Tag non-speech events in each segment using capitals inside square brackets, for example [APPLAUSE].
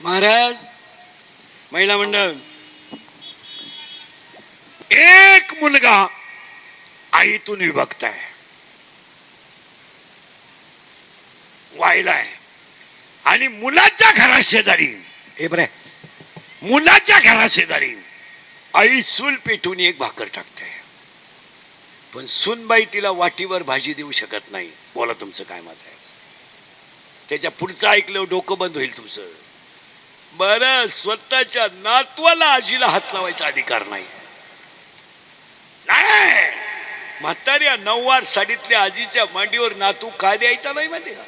महाराज महिला मंडळ. एक मुलगा आईतून विभक्त आहे. वाहिलाय आणि मुलाच्या घरा शेजारी. हे बरे मुलाच्या घरा शेजारी. आई सूल पेटून एक भाकर टाकते. पण सुनबाई तिला वाटीवर भाजी देऊ शकत नाही. बोला तुमचं काय मत आहे? त्याच्या पुढचं ऐकलं डोकं बंद होईल तुमचं. बर स्वतःच्या नातवाला आजीला हात लावायचा अधिकार नाही. नाही! म्हाताऱ्या नऊवार साडीतल्या आजीच्या मांडीवर नातू का द्यायचा नाही माहिती का?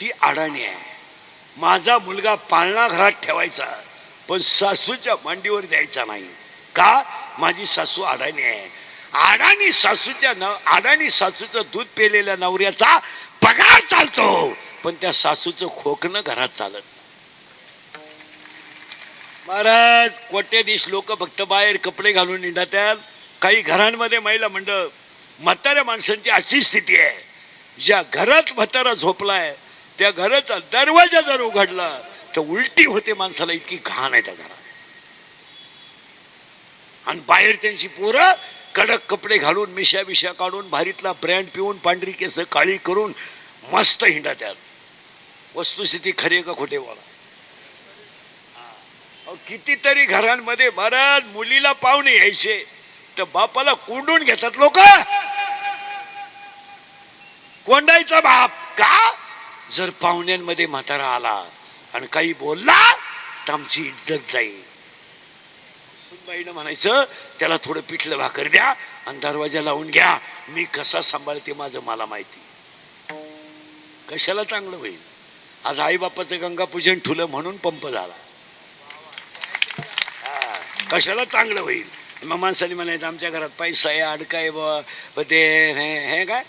ती अडाणी आहे. माझा मुलगा पाळणा घरात ठेवायचा पण सासूच्या मांडीवर द्यायचा नाही. का? माझी सासू अडाणी आहे. अडाणी सासूच्या न अडाणी सासूचं दूध पेलेल्या नवऱ्याचा पगार चालतो पण त्या सासूचं खोकणं घरात चालत महाराज कोट्याधीश लोक फक्त बाहेर कपडे घालून निघतात काही घरांमध्ये महिला मंडळ म्हाताऱ्या माणसांची अशी स्थिती आहे. ज्या घरात म्हातारा झोपलाय त्या घराचा दरवाजा जर उघडला तर उलटी होते माणसाला इतकी घाण आहे त्या घरात. आणि बाहेर त्यांची पोरं कडक कपडे घालून मिशा बिशा काढून भारीतला ब्रँड पिऊन पांढरी केस काळी करून मस्त हिंडा त्यात वस्तुस्थिती खरे का खोटे बोला. कितीतरी घरांमध्ये महाराज मुलीला पाहुणे यायचे. तर बापाला कोंडून घेतात लोक. कोंडायचा बाप का? जर पाहुण्यांमध्ये म्हातारा आला आणि काही बोलला तर आमची इज्जत जाईल. सुनबाईनं म्हणायचं त्याला थोडं पिठलं भाकर द्या आणि दरवाजा लावून घ्या. मी कसा सांभाळते माझं मला माहिती. कशाला चांगलं होईल? आज आईबापाचं गंगापूजन ठुलं म्हणून पंप झाला. कशाला चांगलं होईल? मग माणसाने म्हणायचं आमच्या घरात पैसा आहे अडका आहे बा पण ते हे हे काय?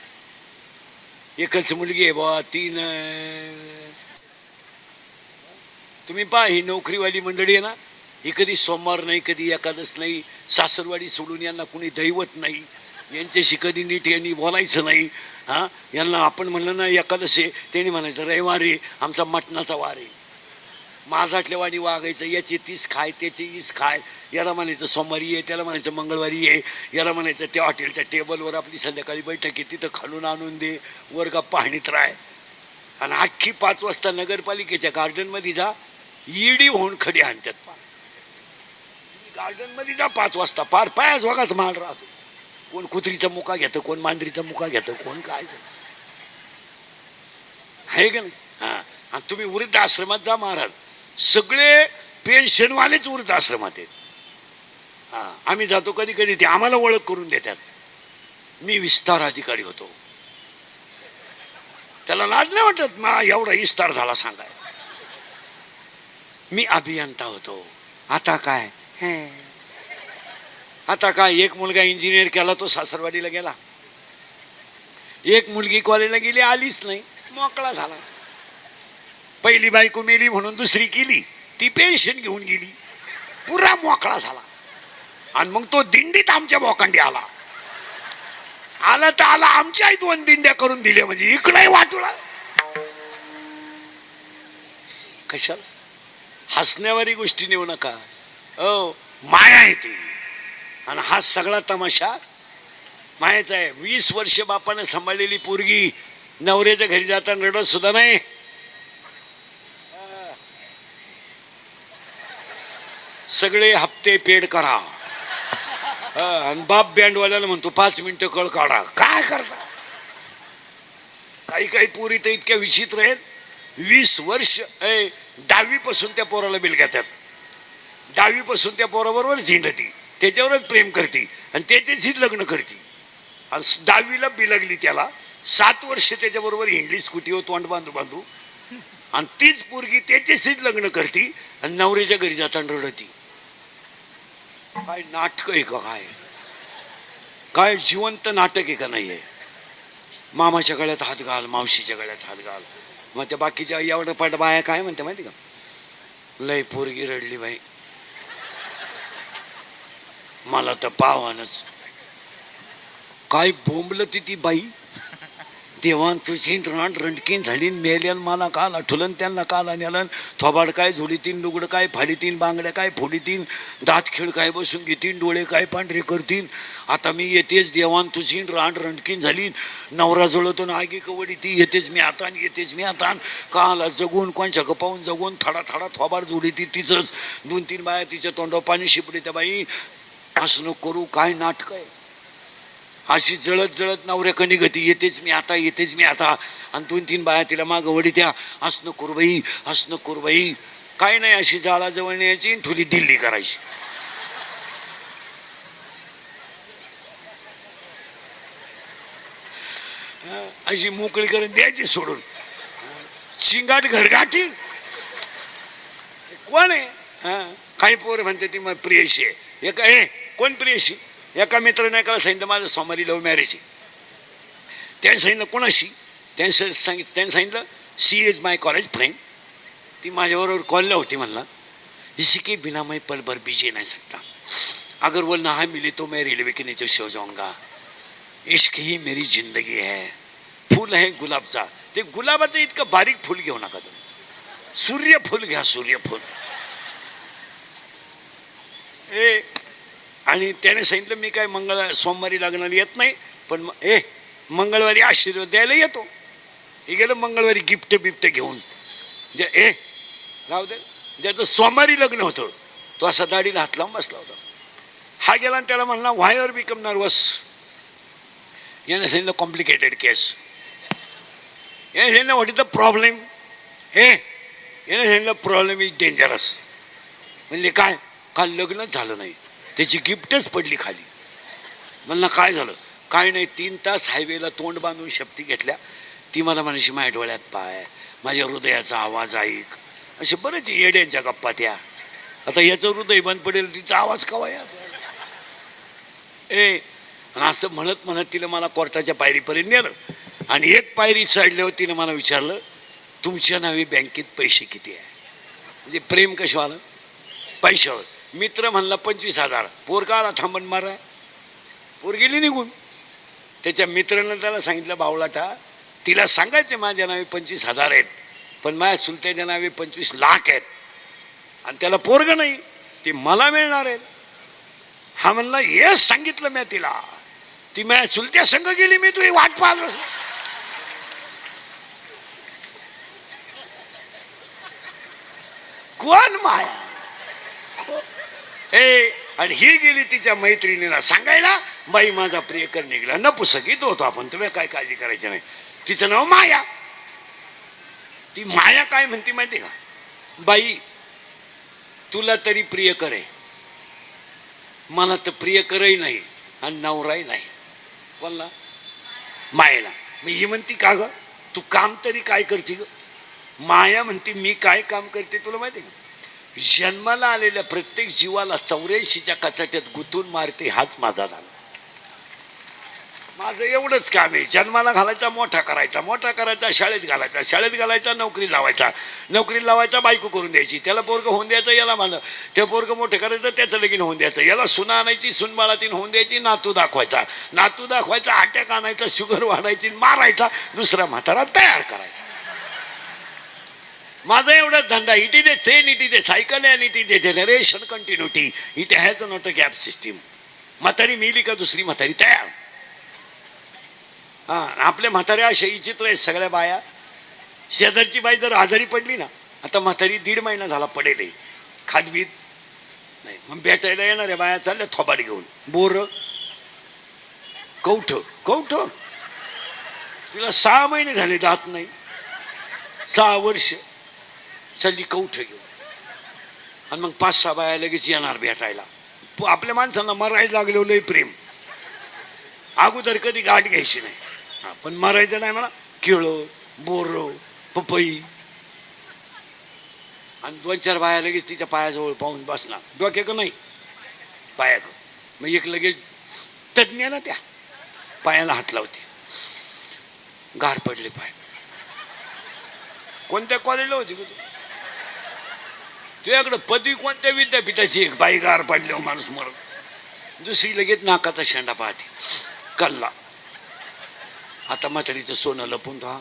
एकच मुलगी आहे बा तीन तुम्ही पहा ही नोकरीवाली मंडळी आहे ना ही कधी सोमवार नाही कधी एकादश नाही सासरवाडी सोडून यांना कुणी दैवत नाही यांच्याशी कधी नीट यांनी बोलायचं नाही हां? यांना आपण म्हणलं ना एकादशी आहे त्यांनी म्हणायचं रविवारी आमचा मटणाचा वार आहे. माझातल्या वाणी वागायचं याची तीस खाय त्याची ईस खाय. याला म्हणायचं सोमवारी ये त्याला म्हणायचं मंगळवारी ये. याला म्हणायचं त्या हॉटेलच्या टेबलवर आपली संध्याकाळी बैठक आहे तिथं खालून आणून दे वर्गा पाहणीत राय आणि अख्खी पाच वाजता नगरपालिकेच्या गार्डनमध्ये जा ईडी होऊन खडी आणतात पार गार्डनमध्ये जा पाच वाजता पार पायाच वागाच माल राहतो. कोण कुत्रीचा मुका घेतं कोण मांजरीचा मुका घेतं कोण काय घेतं. आहे का नाही? हां. आणि तुम्ही वृद्ध आश्रमात जा महाराज. सगळे पेन्शनवालेच वृद्ध आश्रमात आहेत. हां आम्ही जातो कधी कधी ते आम्हाला ओळख करून देतात. मी विस्तार अधिकारी होतो. त्याला लाज नाही वाटत मा एवढा विस्तार झाला सांगाय. मी अभियंता होतो. आता काय? हे. आता काय? एक मुलगा इंजिनियर केला तो सासरवाडीला गेला. एक मुलगी कॉलेजला गेली आलीच नाही. मोकळा झाला. पहिली बायको मेली म्हणून दुसरी केली. ती पेन्शन घेऊन गेली. पुरा मोकळा झाला. आणि मग तो दिंडीत आमच्या बोकांडी आला. आला तर आला आमच्याही दोन दिंड्या करून दिल्या म्हणजे इकडे वाटुळा. कशाला? हसण्यावारी गोष्टी नेऊ नका. हो माया आहे ती. आणि हा सगळा तमाशा मायाचा आहे. वीस वर्ष बापाने सांभाळलेली पोरगी नवऱ्याच्या घरी जाताना रडत सुद्धा नाही. सगळे हप्ते पेड करा. आणि बाप बँडवाल्याला म्हणतो पाच मिनिटं कळ काढा. काय करता? काही काही पोरी तर इतक्या विचित्र आहेत. वीस वर्ष दहावीपासून त्या पोराला बिल घेतात. दहावीपासून त्या पोराबरोबर झिंडती. त्याच्यावरच प्रेम करते. आणि त्याच्याशीच लग्न करते. आणि दहावीला बिलगली त्याला. सात वर्ष त्याच्याबरोबर हिंडली स्कूटीवर तोंड बांधू बांधू. आणि तीच पोरगी त्याच्याशीच लग्न करते. आणि नवऱ्याच्या घरी जाताना रडती. काय नाटक आहे का काय? काय जिवंत नाटक आहे का नाही आहे मामाच्या गळ्यात हात घाल मावशीच्या गळ्यात हात घाल. मग त्या बाकीच्या एवढं पट बाया काय म्हणते माहिती का? लय पोरगी रडली बाई. मला तर पावानच. काय बोंबलं ती ती बाई? देवान तुझी रान रणकीन झाली मेल्यान मला काल आठवलन त्यांना काल नेलन थोबाड काय झोडीतीन लुगडं काय फाडीतीन बांगड्या काय फोडीतीन दात खिळ काय बसून घेतीन डोळे काय पांढरे करतीन. आता मी येतेच देवान तुझी रान रणकीन झाली नवरा जळतो आगी कवडी ती येतेच मी आता आणि येतेच मी आता काला जगून कोणच्या पाहून जगून थडा थडा थोबाड जोडी ती तिचंच. दोन तीन बाया तिच्या तोंडावर पाणी शिपडी त्या बाई. असं करू काय नाटक आहे? अशी जळत जळत नवऱ्याकडे निघती येतेच मी आता येतेच मी आता. आणि दोन तीन बाया तिला मागं वडी त्या असं करू बाई काय नाही अशी जाळाजवळ न्यायची आणि थोडी दिल्ली करायची. अशी मोकळी करून द्यायची सोडून. शिंगाट घरगाठी कोण आहे? काही पोर म्हणते ती मग प्रियशी आहे. एक आहे कोण प्रियशी? एका मित्राने एकाला सांगितलं माझं सोमारी लव्ह मॅरेज आहे. त्याने सांगितलं कोणाशी? त्यांचं सांगितलं त्याने सांगितलं she is my college friend. ती माझ्याबरोबर कॉलला होती म्हणला. इसी के बिना मैं पल भर बिजी नहीं सकता. अगर वो ना मिले तो मैं रेलवे के नीचे सो जाऊंगा. इश्क ही मेरी जिंदगी है. फूल है गुलाबचा ते गुलाबाचं इतकं बारीक फूल घेऊ नका तुम्ही. सूर्यफूल घ्या सूर्यफूल. ए आणि त्याने सांगितलं मी काय मंगळ सोमवारी लागणार येत नाही पण ए मंगळवारी आशीर्वाद द्यायला येतो. हे गेलं मंगळवारी गिफ्ट बिफ्ट घेऊन. जे ए राहू दे. ज्याचं सोमवारी लग्न होतं तो असा दाढीला हात लावून बसला होता. हा गेला आणि त्याला म्हणला व्हायवर बिकम नर्वस? याने सांगितलं कॉम्प्लिकेटेड केस. याने सांगितलं व्हॉट इज द प्रॉब्लेम? हे याने सांगितलं प्रॉब्लेम इज डेंजरस. म्हणजे काय? काल लग्नच झालं नाही. त्याची गिफ्टच पडली खाली. मला काय झालं? काय नाही तीन तास हायवेला तोंड बांधून शपटी घेतल्या. ती मला म्हणायची माझ्या डोळ्यात पाय माझ्या हृदयाचा आवाज ऐक. असे बरेच येड्यांच्या गप्पा त्या. आता याचं हृदय बंद पडेल तिचा आवाज कवा या ए आणि असं म्हणत म्हणत तिला मला कोर्टाच्या पायरीपर्यंत नेलं. आणि एक पायरी चढल्यावर तिनं मला विचारलं तुमच्या नावे बँकेत पैसे किती आहे? म्हणजे प्रेम कशा आलं पैशावर. मित्र म्हणला पंचवीस हजार. पोर का आला थांबण मारा. पोर गेली निघून. त्याच्या मित्रानं त्याला सांगितलं बावलाटा तिला सांगायचे माझ्या नावे पंचवीस हजार आहेत पण माझ्या चुलत्याच्या नावे पंचवीस लाख आहेत. आणि त्याला पोरग नाही ते मला मिळणार आहेत. हा म्हणला हे सांगितलं मी तिला. ती माझ्या चुलत्या संघ गेली मी तुझी वाट पाहत कोण माया? ए आणि ही गेली तिच्या मैत्रिणीला सांगायला बाई माझा प्रियकर निघाला. न पुसकीत होतो आपण. तुम्ही काय काळजी करायची नाही. तिचं नाव माया. ती माया काय म्हणते माहिती का? बाई तुला तरी प्रियकर आहे मला तर प्रियकरही नाही आणि नवराही नाही. बोलला मायेला. मग ही म्हणती का ग? तू काम तरी काय करते ग? माया म्हणते मी काय काम करते तुला माहिती आहे का? जन्माला आलेल्या प्रत्येक जीवाला चौऱ्याऐंशीच्या कचाट्यात गुंतून मारते हाच माझा झाला माझं एवढंच काम आहे. जन्माला घालायचा मोठा करायचा. मोठा करायचा शाळेत घालायचा. शाळेत घालायचा नोकरी लावायचा. नोकरी लावायचा बायको करून द्यायची. त्याला पोरगं होऊन द्यायचं याला मला ते पोरग मोठं करायचं त्याचं लगीन होऊन द्यायचं. याला सुना आणायची सुनबाळातीन होऊन द्यायची नातू दाखवायचा. नातू दाखवायचा आट्याक आणायचा शुगर वाढायची मारायचा दुसरा म्हातारा तयार करायचा. माझा एवढाच धंदा it is a scene it is a cycle and it is a generation continuity it has not a gap system म्हातारी मिली का दुसरी म्हातारी? तयार. हा आपल्या म्हाताऱ्या अशा विचित्र आहेत सगळ्या बाया. शेजारची बाई जर आजारी पडली ना आता म्हातारी दीड महिना झाला पडेल खाजबीत नाही मग भेटायला येणार आहे बाया चालल्या थोबाड घेऊन. बोर. कौठ कौठ तिला सहा महिने झाले जात नाही. सहा वर्ष. चालली कौठ घेऊ आणि मग पाच सहा बाया लगेच येणार भेटायला. आपल्या माणसांना मरायला लागलो लय प्रेम. अगोदर कधी गाठ घ्यायची नाही. हा, पण मरायचं नाही मला केळं बोरं पपई. आणि दोन चार बाया लगेच तिच्या पायाजवळ पाहून बसणार. डोक्याक नाही. पायाक. मग एक लगेच तज्ञ ना त्या पायाला हात लावते. गार पडले पाय. कोणत्या कॉलेजला होती का तू? तुझ्याकडं पदवी कोणत्या विद्यापीठाची एक बाई गार पडल्यावर माणूस मरत दुसरी लगेच नाकाचा शेंडा पाहते. कल्ला. आता म्हातारीचं सोनं लपून राहा.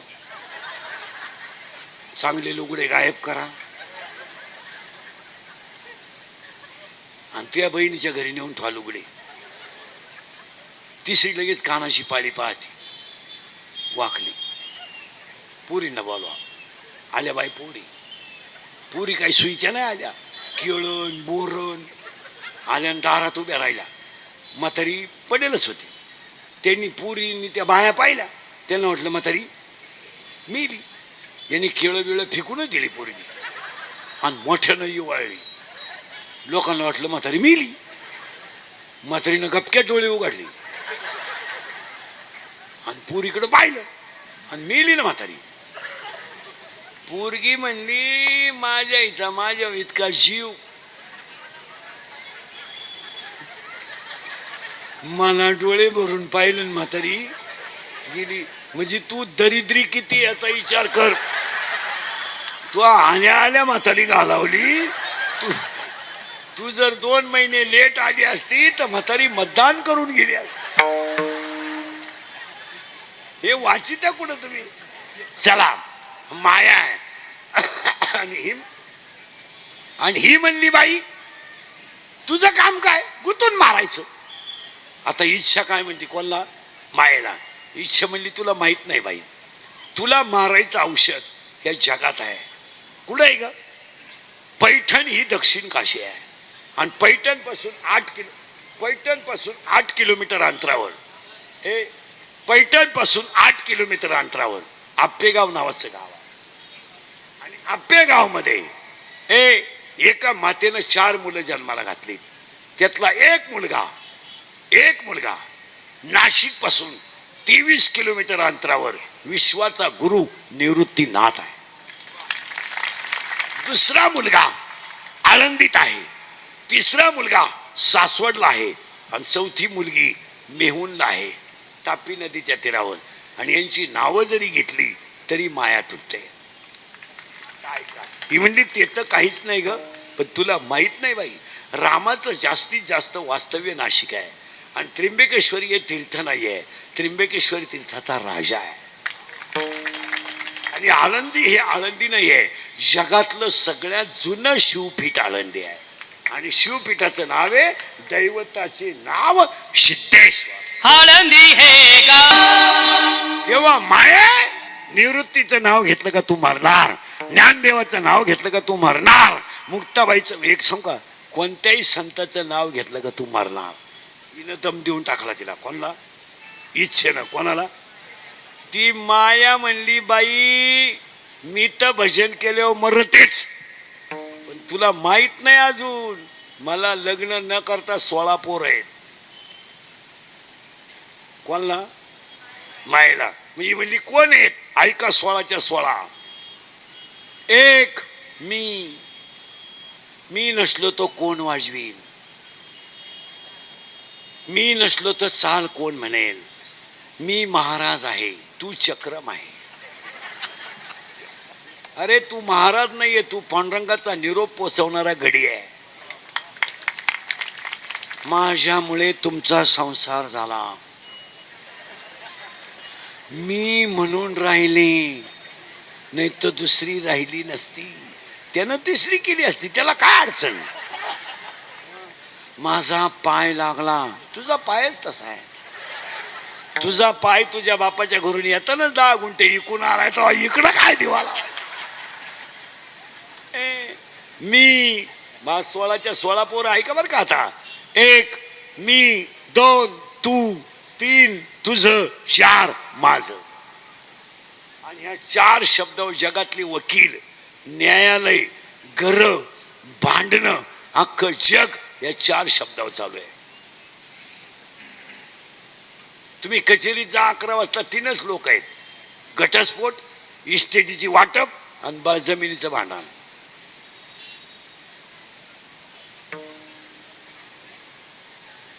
चांगले लुगडे गायब करा. आणि तुझ्या बहिणीच्या घरी नेऊन ठेवा लुगडे. तिसरी लगेच कानाशी पाळी पाहते. वाकली. पुरींना बोलवा. आल्या बाई पुरी. पुरी काही सुईच्या नाही आल्या. केळण बोरण आल्यान दारात उभ्या राहिल्या. म्हातारी पडेलच होती. त्यांनी पुरीनी त्या बाया पाहिल्या. त्यांना म्हटलं म्हातारी मिली. यांनी केळं बिळं फेकूनच दिली पोरीने. आणि मोठ्यानं युवाळली लोकांना वाटलं म्हातारी मिली. म्हातारीनं गपक्यात डोळे उघडली. आणि पुरीकडं पाहिलं. आणि मिली ना म्हातारी. पोरगी म्हणली माझ्या इचा माझ्या इतका जीव. मला डोळे भरून पाहिलं म्हातारी. गेली. म्हणजे तू दरिद्री किती याचा विचार कर. तू आल्या आल्या म्हातारी घालावली. तू तू जर दोन महिने लेट आली असती तर म्हातारी मतदान करून गेली असती. हे वाचित्या कुठं तुम्ही? चला. माया आहे. आणि ही आणि ही म्हणली बाई तुझं काम काय? गुतून मारायचं. आता इच्छा काय म्हणते कोणला? मायेला. इच्छा म्हणली तुला माहीत नाही बाई. तुला मारायचं औषध या जगात आहे. कुठं आहे ग? पैठण ही दक्षिण काशी आहे. आणि पैठणपासून आठ किलो पैठणपासून आठ किलोमीटर अंतरावर. हे पैठणपासून आठ किलोमीटर अंतरावर. आपेगाव नावाचं गाव. आहे आणि आप्पेगावमध्ये हे एका मातेनं चार मुलं जन्माला घातली. त्यातला एक मुलगा एक मुलगा नाशिकपासून तेवीस किलोमीटर अंतरावर विश्वाचा गुरु निवृत्तीनाथ आहे. दुसरा मुलगा आळंदीत आहे. तिसरा मुलगा सासवडला आहे. आणि चौथी मुलगी मेहुणला आहे. तापी नदीच्या तीरावर. आणि यांची नावं जरी घेतली तरी माया तुटते. काय काय ती म्हणली ते तर काहीच नाही ग पण तुला माहीत नाही बाई रामाचं जास्तीत जास्त वास्तव्य नाशिक आहे आणि त्र्यंबकेश्वरी हे तीर्थ नाही आहे. त्र्यंबकेश्वरी तीर्थाचा राजा आहे. आणि आळंदी हे आळंदी नाही आहे. जगातलं सगळ्यात जुनं शिवपीठ आळंदी आहे. आणि शिवपीठाचं नाव आहे दैवताचे नाव सिद्धेश्वर. आळंदी हे तेव्हा माया निवृत्तीचं नाव घेतलं का तू मरणार? ज्ञानदेवाचं नाव घेतलं का तू मरणार? मुक्ताबाईचं एक सांग का? कोणत्याही संताचं नाव घेतलं का तू मरणार? हिनं दम देऊन टाकला तिला. कोणाला? इच्छेनं. कोणाला? ती माया म्हणली बाई मी तर भजन केल्यावर मरतेच. पण तुला माहीत नाही अजून. मला लग्न न करता सोळा पोर आहेत. कोणला? मायला. मी म्हणली कोण आहेत? ऐका सोळाच्या सोळा एक मी. मी नसलो तो कोण वाजवीन? मी नसलो तर चाल कोण म्हणेल? मी महाराज आहे तू चक्रम आहे. अरे तू महाराज नाहीये तू पांडुरंगाचा निरोप पोचवणारा घडी आहे. माझ्यामुळे तुमचा संसार झाला. मी म्हणून राहिले नाही तर दुसरी राहिली नसती. त्यानं तिसरी केली असती त्याला काय अडचण? आहे माझा पाय लागला. तुझा पायच तसा आहे. तुझा पाय तुझ्या बापाच्या घरून येतानाच दहा गुंठे इकून आलाय तो इकडं काय दिवाला? ए, मी माझ सोळाच्या सोळा पोरं ऐका बरं का आता? एक मी दोन तू तीन तुझं चार. माझं. आणि ह्या चार शब्दावर जगातली वकील न्यायालय घर भांडणं अख्खं जग या चार शब्दावर चालू आहे तुम्ही कचेरीत जा अकरा वाजता तीनच लोक आहेत. घटस्फोट इस्टेटीची वाटप आणि जमिनीचं भांडण.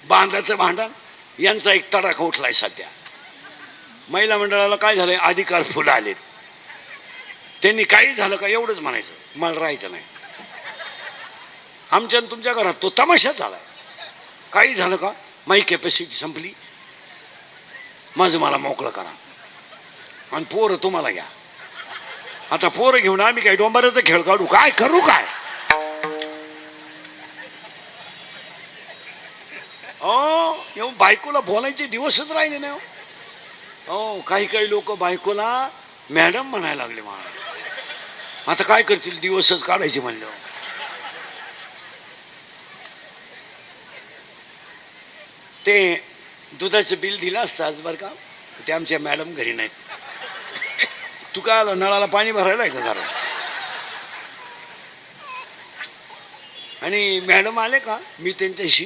बांधाचं भांडण यांचा एक तडाखा उठलाय सध्या. महिला मंडळाला काय झालंय? अधिकार फुलं आलेत. त्यांनी काही झालं का एवढंच म्हणायचं. मला राहायचं नाही. आमच्या तुमच्या घरात तो तमाशा झालाय. काही झालं का? माझी कॅपॅसिटी संपली. माझं मला मोकळं करा. आणि पोरं तुम्हाला घ्या. आता पोरं घेऊन आम्ही काय डोंबराचा खेळ काढू? काय करू काय? अ येऊन बायकोला बोलायचे दिवसच राहिले नाही हो. हो. काही काही लोक बायकोला मॅडम म्हणायला लागले मला आता काय करतील? दिवसच काढायचे म्हणलं. ते दुधाचं बिल दिलं असतं आज बरं का? ते आमच्या मॅडम घरी नाहीत. तू काय आलं? नळाला पाणी भरायला आहे का घरात? आणि मॅडम आले का? मी त्यांच्याशी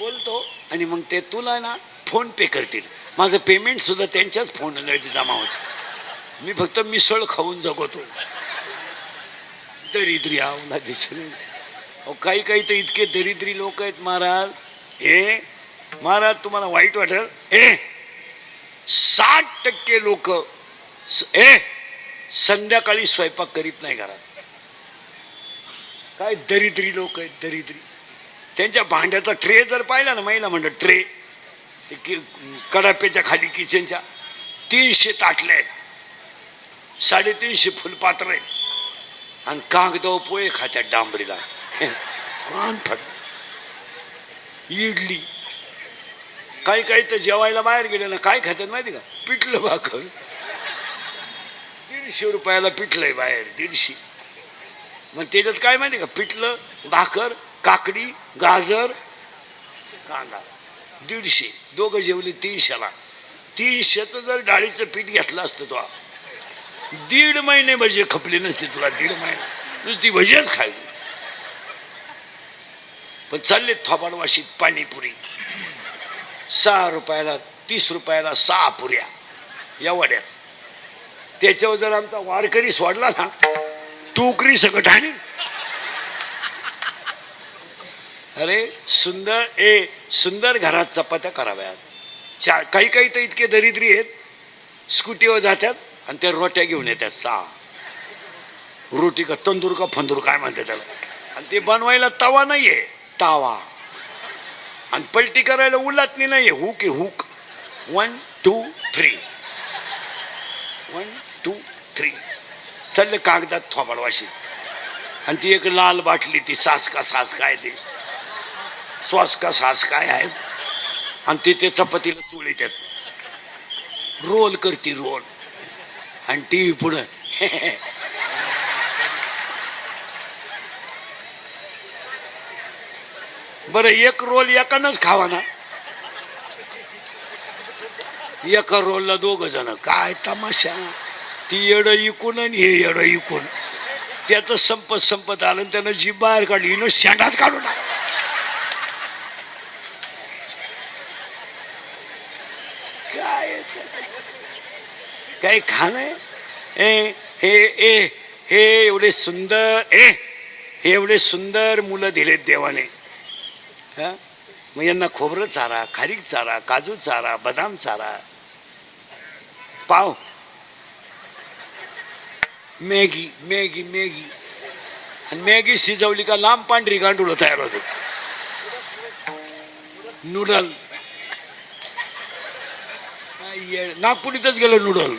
बोलतो आणि मग ते तुला ना फोन पे करतील. माझं पेमेंट सुद्धा त्यांच्याच फोन जमा होतं. मी फक्त मिसळ खाऊन जगवतो दरिद्री आवला दिसणे अहो काही काही तर इतके दरिद्री लोक आहेत महाराज. हे महाराज तुम्हाला वाईट वाटेल. ए साठ टक्के लोक ए संध्याकाळी स्वयंपाक करीत नाही घरात. काय दरिद्री लोक आहेत दरिद्री. त्यांच्या भांड्याचा ट्रे जर पाहिला ना महिला म्हणत ट्रे कडाप्याच्या खाली किचनच्या तीनशे ताटले आहेत. साडेतीनशे फुलपात्र आहेत. आणि कागदाव पोहे खात्यात डांबरीला. फट इडली. काही काही तर जेवायला बाहेर गेले ना काय खात्यात माहिती का? पिठलं भाकर. दीडशे रुपयाला पिठलंय बाहेर दीडशे. मग त्याच्यात काय माहिती का? पिठलं भाकर काकडी गाजर कांदा. दीडशे. दोघं जेवले तीनशेला. तीनशेचं जर डाळीचं पीठ घेतलं असतं तो. दीड महिने भजे खपली नसती तुला दीड महिने. नुसती भजीच खायली पण चालले थोबाडवाशीत पाणीपुरी. सहा रुपयाला तीस रुपयाला सहा पुऱ्या. या वड्याच. त्याच्यावर जर आमचा वारकरी सोडला ना टोकरी सकट आणि अरे सुंदर ए सुंदर घरात चपात्या कराव्यात. चार काही काही तर इतके दरिद्री आहेत. स्कूटीवर जातात आणि त्या रोट्या घेऊन येतात सहा रोटी का तंदूर का फंदूर काय म्हणतात त्याला. आणि ते बनवायला तवा नाही आहे तावा. आणि पलटी करायला उलातनी नाही आहे हुक आहे hook. One two three one two three चाललं कागदात थोबाडवाशी. आणि ती एक लाल बाटली ती सास का सास काय ते. श्वास का सास काय आहेत. आणि तिथे ते चपातीला चुळी येतात रोल करती रोल. आणि टी व्ही पुढं. [LAUGHS] बरं एक रोल एकानंच खावा ना? एका रोलला दोघ जण. काय तमाशा? ती येड इकून आणि हे येड इकून. त्याचं संपत संपत आलं आणि त्यानं जी बाहेर काढली. न शेंडाच काढू ना काय काही खाणं आहे? ए हे ए हे एवढे सुंदर ए हे एवढे सुंदर मुलं दिलेत देवाने. हां? मग यांना खोबरं चारा खारीक चारा काजू चारा बदाम चारा. पाव. Maggi Maggi Maggi. आणि मॅगी शिजवली का लांब पांढरी गांडूळ तयार होते नूडल. नागपुरीतच गेलं नूडल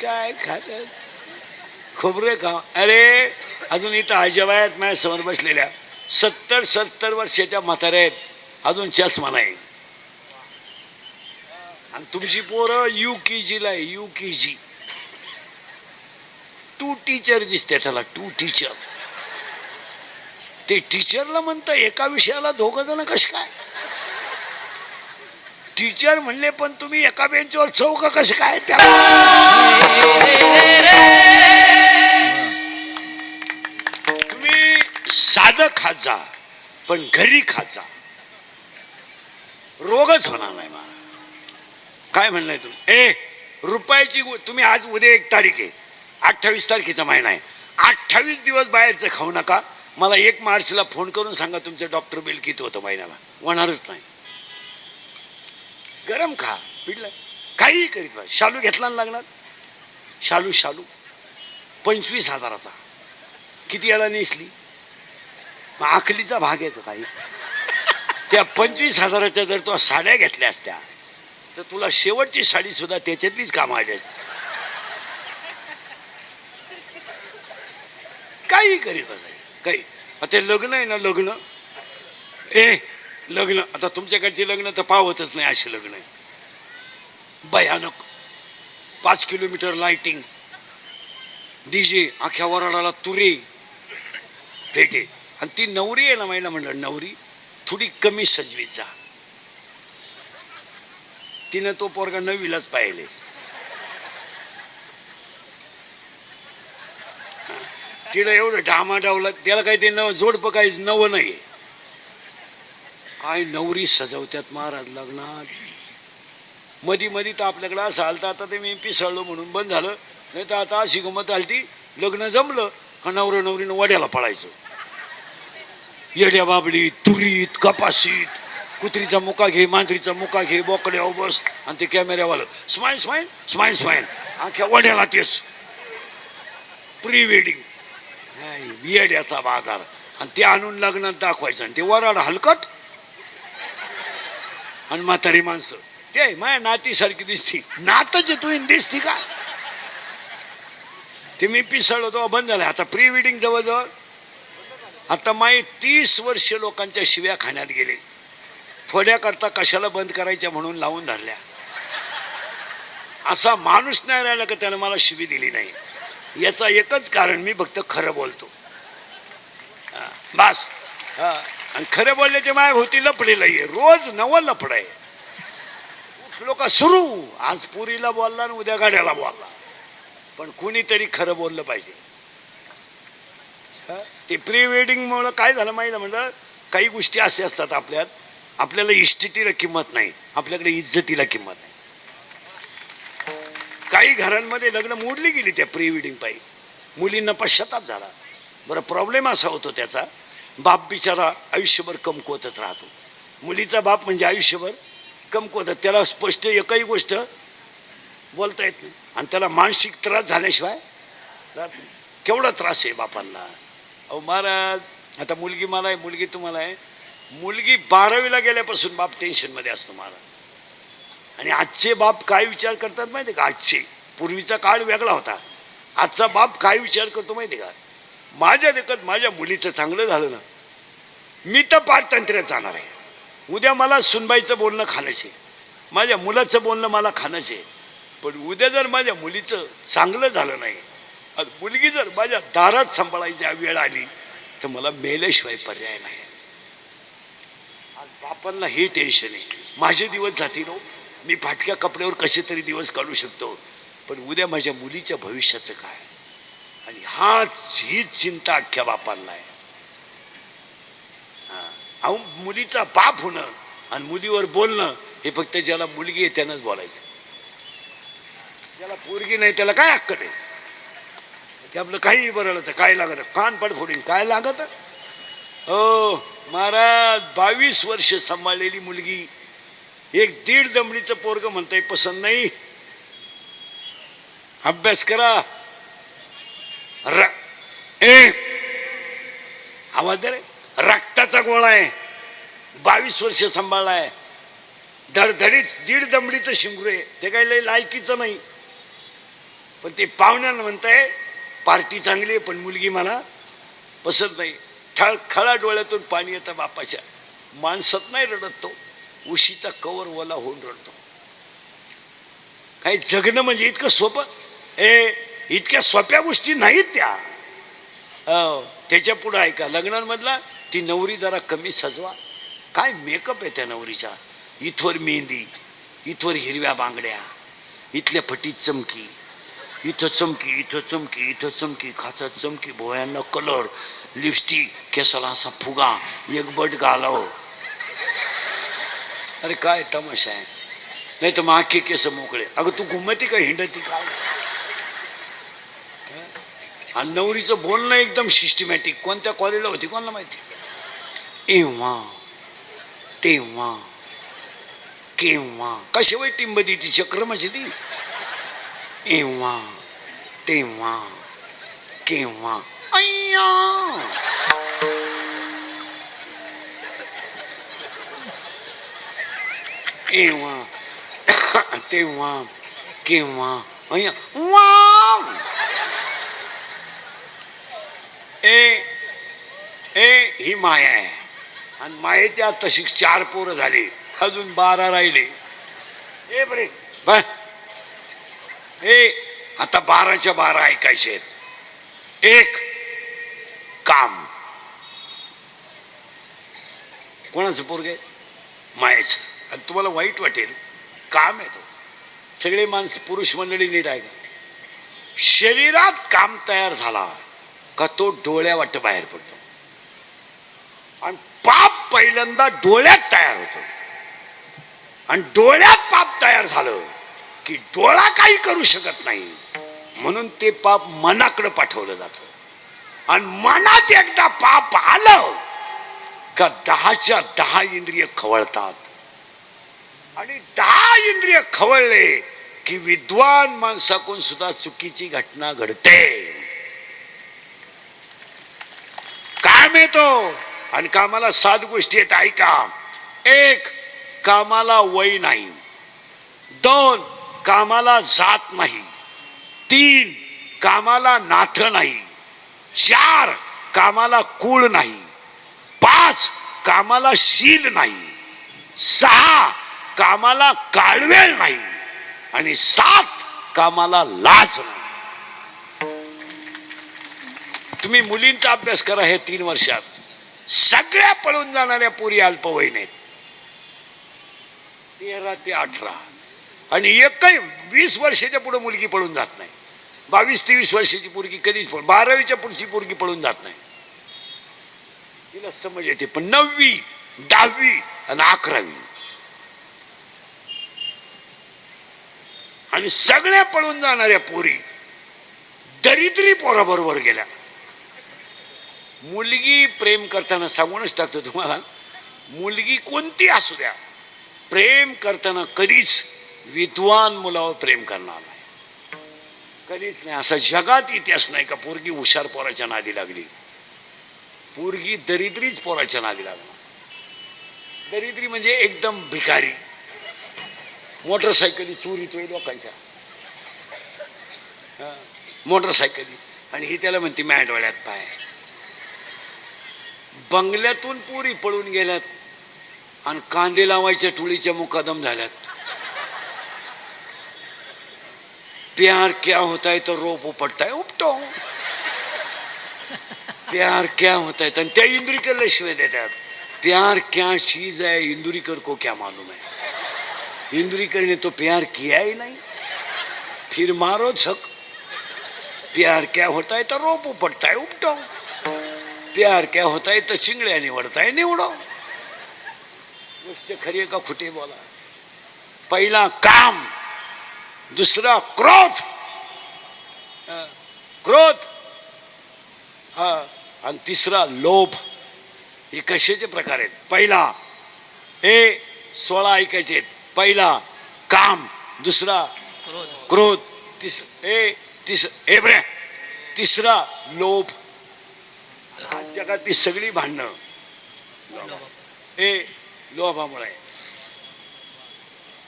काय खात खोबरे का? अरे अजून इथं आजवायात माझ्यासमोर बसलेल्या. सत्तर सत्तर वर्षाच्या म्हाताऱ्या आहेत. अजून चष्मा नाही. आणि तुमची पोरं यू के जीला आहे U K G two teacher दिसते त्याला टू टीचर ते टीचरला म्हणतं एका विषयाला दोघ जण कसे काय? टीचर म्हणले पण तुम्ही एका बेंचवर चौक कसे काय? त्या तुम्ही साधं खात जा पण घरी खात जा. रोगच होणार नाही मला काय म्हणलंय तुम्ही ए रुपयाची तुम्ही आज उद्या एक तारीख आहे. अठ्ठावीस तारखेचा महिना आहे. अठ्ठावीस दिवस बाहेरचं खाऊ नका. मला एक मार्चला फोन करून सांगा तुमचं डॉक्टर बिल किती होतं महिन्याला. होणारच नाही. गरम खा पिडलं. काहीही करीत शालू घेतला ना लागणार? शालू शालू. पंचवीस हजाराचा. किती वेळा नेसली? मग आखलीचा भाग आहे का काही? त्या पंचवीस हजाराच्या जर तुला साड्या घेतल्या असत्या तर तुला शेवटची साडी सुद्धा त्याच्यातलीच काम आली असते. काही करीत असाय काही. आता ते लग्न आहे ना लग्न? ए लग्न. आता तुमच्याकडचे लग्न तर पावतच नाही असे लग्न आहे. भयानक. पाच किलोमीटर लाइटिंग डीजे अख्ख्या वराडाला तुरे. फेटे. आणि ती नवरी आहे ना महिला म्हणलं नवरी? थोडी कमी सजवीत जा. तिनं तो पोरगा नवीलाच पाहिले तिला एवढं डामा डावला त्याला काही ते नव जोडपं काही नवं नाही काय नवरी सजवत्यात महाराज लग्नात? मधी मधी तर आपल्याकडे असं आलं आता ते मी पिसळलो म्हणून बंद झालं. नाही तर आता अशी गमत आलती लग्न जमलं का नवरं नवरीनं वड्याला पळायचं? येड्या बाबडीत तुरीत कपाशीत कुत्रीचा मुका घे मांजरीचा मुका घे बोकड्या बस आणि ते कॅमेऱ्यावालं स्माईल स्माईल स्माईल स्माईल आख्या वड्याला तेच. प्री वेडिंग येड्याचा बाजार. आणि ते आणून लग्नात दाखवायचं. आणि ते वराड हलकट. आणि म्हातारी माणसं. ते माझ्या नातीसारखी दिसती. नातच आहे तू दिसती का? ते मी पिसळलो तेव्हा बंद झालं. आता प्री वेडिंग जवळजवळ. आता माई तीस वर्ष लोकांच्या शिव्या खाण्यात गेले. थोड्याकरता कशाला बंद करायच्या म्हणून लावून धरल्या. असा माणूस नाही राहिला का त्यानं मला शिवी दिली नाही? याचा एकच कारण मी फक्त खरं बोलतो. बस. हा. आणि खरं बोलल्याचे माय होती लपडेल रोज नवं लपड आहे. उठलो का सुरू. आज पुरीला बोलला आणि उद्या गाड्याला बोलला. पण कुणीतरी खरं बोललं पाहिजे. ते प्री वेडिंग मुळे काय झालं माहिती म्हणलं? काही गोष्टी असे असतात आपल्यात. आपल्याला इष्टितीला किंमत नाही. आपल्याकडे इज्जतीला किंमत आहे काही घरांमध्ये लग्न मोडली गेली त्या प्री वेडिंग पाहिजे मुलींना पश्चाताप झाला. बरं प्रॉब्लेम असा होतो त्याचा. बाप बिचारा आयुष्यभर कमकुवतच राहतो. मुलीचा बाप म्हणजे आयुष्यभर कमकुवत त्याला स्पष्ट एकही गोष्ट बोलता येत नाही. आणि त्याला मानसिक त्रास झाल्याशिवाय राहत नाही. केवढा त्रास आहे बापांना? अहो महाराज आता मुलगी मला आहे मुलगी तुम्हाला आहे. मुलगी बारावीला गेल्यापासून बाप टेन्शनमध्ये असतो महाराज. आणि आजचे बाप काय विचार करतात माहिती का? आजचे. पूर्वीचा काळ वेगळा होता. आजचा बाप काय विचार करतो माहिती का? माझ्या देखत माझ्या मुलीचं चांगलं झालं ना मी तर पारतंत्र्यात जाणार आहे. उद्या मला सुनबाईचं बोलणं खाणंच आहे माझ्या मुलाचं बोलणं मला खानसे आहे पण उद्या जर माझ्या मुलीचं चांगलं झालं नाही आज मुलगी जर माझ्या दारात सांभाळायची वेळ आली तर मला मेल्याशिवाय पर्याय नाही. आज बापांना हे टेन्शन आहे. माझे दिवस जातील हो. मी फाटक्या कपड्यावर कसे तरी दिवस काढू शकतो पण उद्या माझ्या मुलीच्या भविष्याचं काय? आणि हाच हीच चिंता अख्ख्या बापांना आहे. हा. अहो मुलीचा बाप होणं आणि मुलीवर बोलणं हे फक्त ज्याला मुलगी आहे त्यानंच बोलायचं. ज्याला पोरगी नाही त्याला काय हक्क नाही. ते आपलं काही बरं तर काय लागत? कान पड फोडीन. काय लागत? हो महाराज बावीस वर्ष सांभाळलेली मुलगी एक दीड दमडीचं पोरग म्हणताय पसंत नाही. अभ्यास करा. र. ए. आवाज दे रे. रक्ताचा गोळा आहे. बावीस वर्ष सांभाळलाय धडधडीच दीड दमडीचं शिंगरू आहे. ते काही लय लायकीचं नाही. पण ते पाहुण्यानं म्हणताय पार्टी चांगली आहे पण मुलगी मला पसंत नाही. ठळ खळा डोळ्यातून पाणी येतं बापाच्या. माणसात नाही रडत तो. उशीचा कवर ओला होऊन रडतो. काही जगणं म्हणजे इतकं सोपं. ए इतक्या सोप्या गोष्टी नाहीत त्या. हो, त्याच्या पुढं ऐका लग्नांमधला ती नवरी जरा कमी सजवा. काय मेकअप आहे त्या नवरीचा? इथवर मेहंदी इथवर हिरव्या बांगड्या इथल्या फटीत चमकी इथं चमकी इथं चमकी इथं चमकी खाचात चमकी भोयांना कलर लिपस्टिक केसाला असा फुगा एक बट घालाव. अरे काय तमाशा आहे. नाही तर मग आखे केस मोकळे. अगं तू घुमती का हिंडती काय? आणि नवरीचं बोलणं एकदम सिस्टमॅटिक कोणत्या कॉलेजला होती कोणाला माहिती? एव्हा तेव्हा केव्हा. कशी वय टिंबदी ती? चक्रमाची ती? एव्हा तेव्हा केव्हा. अय्या! एव्हा [COUGHS] तेव्हा केव्हा. अय्या वा ए ए ही माया आहे. आणि मायेच्या तशी चार पोरं झाली. अजून बारा राहिले. ए बरे. बाय ए आता बाराच्या बारा ऐकायचे आहेत. एक काम. कोणाचं पोरगे मायेचं. आणि तुम्हाला वाईट वाटेल काम येतो सगळे माणसं पुरुष मंडळी नीट आहे का? शरीरात काम तयार झाला. का तो डोळ्या वाट बाहेर पडतो. आणि पाप पहिल्यांदा डोळ्यात तयार होतो. आणि डोळ्यात पाप तयार झालं की डोळा काही करू शकत नाही. म्हणून ते पाप मनाकडे पाठवलं जातं. आणि मनात एकदा पाप आलं का दहाच्या दहा इंद्रिय खवळतात. आणि दहा इंद्रिय खवळले की विद्वान माणसाकून सुद्धा चुकीची घटना घडते. काम येतो आणि कामाला सात गोष्टी आहेत ऐका. एक कामाला वय नाही. दोन कामाला जात नाही. तीन कामाला नाथ नाही. चार कामाला कुळ नाही. पाच कामाला शील नाही. सहा कामाला काळवेळ नाही. आणि सात कामाला लाज नाही. तुम्ही मुलींचा अभ्यास करा हे तीन वर्षात. सगळ्या पळून जाणाऱ्या पोरी अल्पवयीन आहेत. तेरा ते अठरा. आणि एकही वीस वर्षाच्या पुढे मुलगी पळून जात नाही. बावीस तेवीस वर्षाची पोरगी कधीच पळ बारावीच्या पुढची पोरगी पळून जात नाही. तिला समज येते पण नववी दहावी आणि अकरावी. आणि सगळ्या पळून जाणाऱ्या पोरी दरिद्री पोराबरोबर गेल्या. मुलगी प्रेम करताना सांगूनच टाकतो तुम्हाला. मुलगी कोणती असू द्या. प्रेम करताना कधीच विद्वान मुलावर प्रेम करणार नाही. कधीच नाही. असा जगात इतिहास नाही का? पोरगी हुशार पोराच्या नादी लागली. पोरगी दरिद्रीच पोराच्या नादी लागली. दरिद्री म्हणजे एकदम भिकारी. मोटरसायकली चोरीतोय लोकांच्या हा, मोटरसायकली. आणि ही त्याला म्हणते मॅ डोळ्यात पाय. बंगल्यातून पुरी पळून गेल्यात आणि कांदे लावायच्या टोळीच्या मुकादम झाल्यात. प्यार क्या होता है तो रोप उपटता है उपटो. प्यार क्या होता है आणि त्या इंदुरीकरला शिवाय देतात. प्यार क्या चीज है इंदुरीकर को क्या मालूम है इंदुरीकर ने तो प्यार किया ही नहीं. फिर मारो छक. प्यार क्या होता है तो रोप उपटता है उपटो. प्यार क्या होता है तो चिंगड्या निवडता है निवडो। गोष्ट खरी का खोटी बोला। पहिला काम दुसरा क्रोध। क्रोध। हा। आणि तिसरा लोभ। हे कशाचे प्रकार आहेत पहिला हे सोळा ऐकायचे आहेत पहिला काम दुसरा क्रोध। क्रोध। तिस हे तिस हे बरे तिसरा लोभ। आज जगातली सगळी भांडणं. हे लोभामुळे.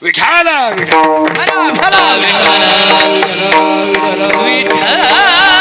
विठाला विठा विठ्ठला! विठ्ठला! विठ्ठला!